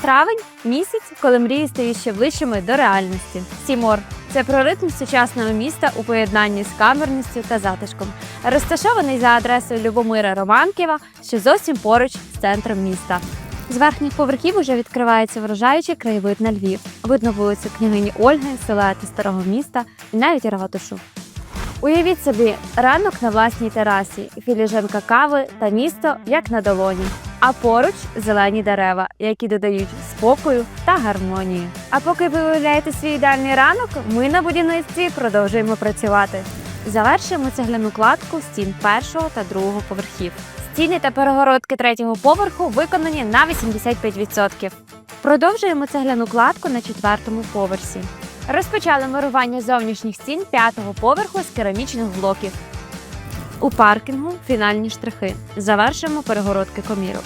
Травень місяць, коли мрії стають ще ближчими до реальності. Сімор це про ритм сучасного міста у поєднанні з камерністю та затишком. Розташований за адресою Любомира Романківа, що зовсім поруч з центром міста. З верхніх поверхів уже відкривається вражаючий краєвид на Львів. Видно вулицю княгині Ольги, силуети старого міста і навіть ратушу. Уявіть собі ранок на власній терасі, філіжанка кави та місто як на долоні. А поруч зелені дерева, які додають спокою та гармонії. А поки ви уявляєте свій ідеальний ранок, ми на будівництві продовжуємо працювати. Завершуємо цегляну кладку стін першого та другого поверхів. Стіни та перегородки третього поверху виконані на 85%. Продовжуємо цегляну кладку на четвертому поверсі. Розпочали мурування зовнішніх стін п'ятого поверху з керамічних блоків. У паркінгу фінальні штрихи. Завершуємо перегородки комірок.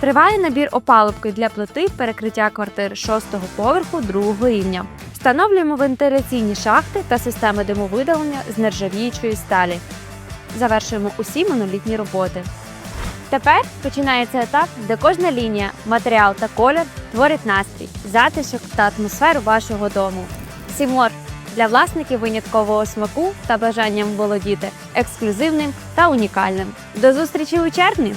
Триває набір опалубки для плити перекриття квартир шостого поверху другого рівня. Встановлюємо вентиляційні шахти та системи димовидалення з нержавіючої сталі. Завершуємо усі монолітні роботи. Тепер починається етап, де кожна лінія, матеріал та колір творять настрій, затишок та атмосферу вашого дому. Сімор для власників виняткового смаку та бажанням володіти ексклюзивним та унікальним. До зустрічі у червні!